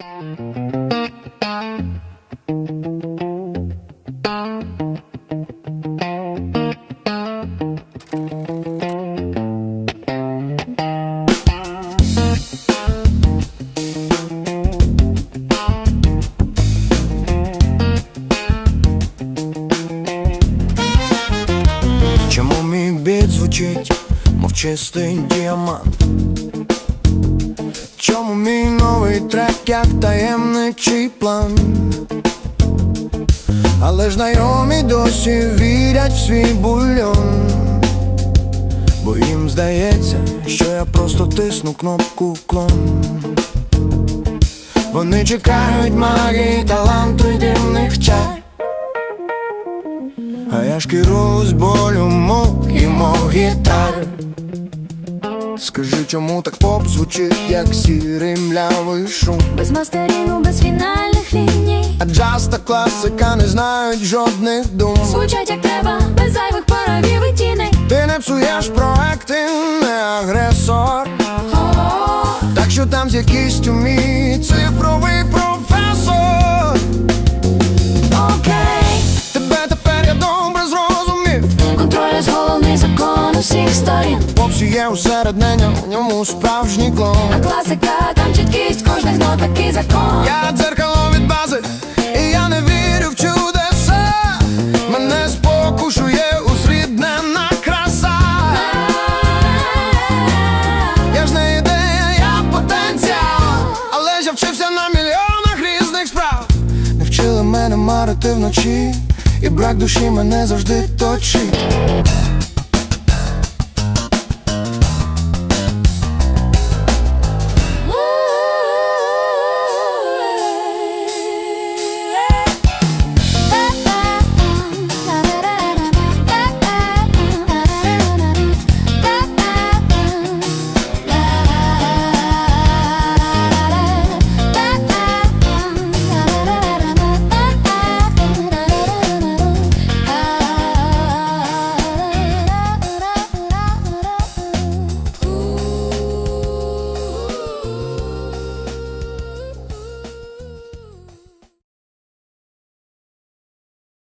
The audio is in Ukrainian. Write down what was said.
Чому мій біт звучить, мов чистий діамант? Мій новий трек, як таємничий план? Але ж знайомі досі вірять в свій бульон Бо їм здається, що я просто тисну кнопку клон Вони чекають магії, таланту й дивних чар. А я ж керуюсь болю мук Скажи, чому так поп звучить, як сірий млявий шум? Без мастерів, без фінальних ліній. А джаз та класика не знають жодних дум Звучать як треба, без зайвих паравів і тіней. Ти не псуєш проекти, не агресор Так що там з якістю мій цифровий професор усіх сторін Попсі є усереднення, в ньому справжній клон А класика, там чіткість кожних нот такий закон Я дзеркало від бази, і я не вірю в чудеса. Мене спокушує усріднена краса. Я ж не ідея, я потенціал. Але ж я вчився на мільйонах різних справ. Не вчили мене марити вночі, і брак душі мене завжди точить.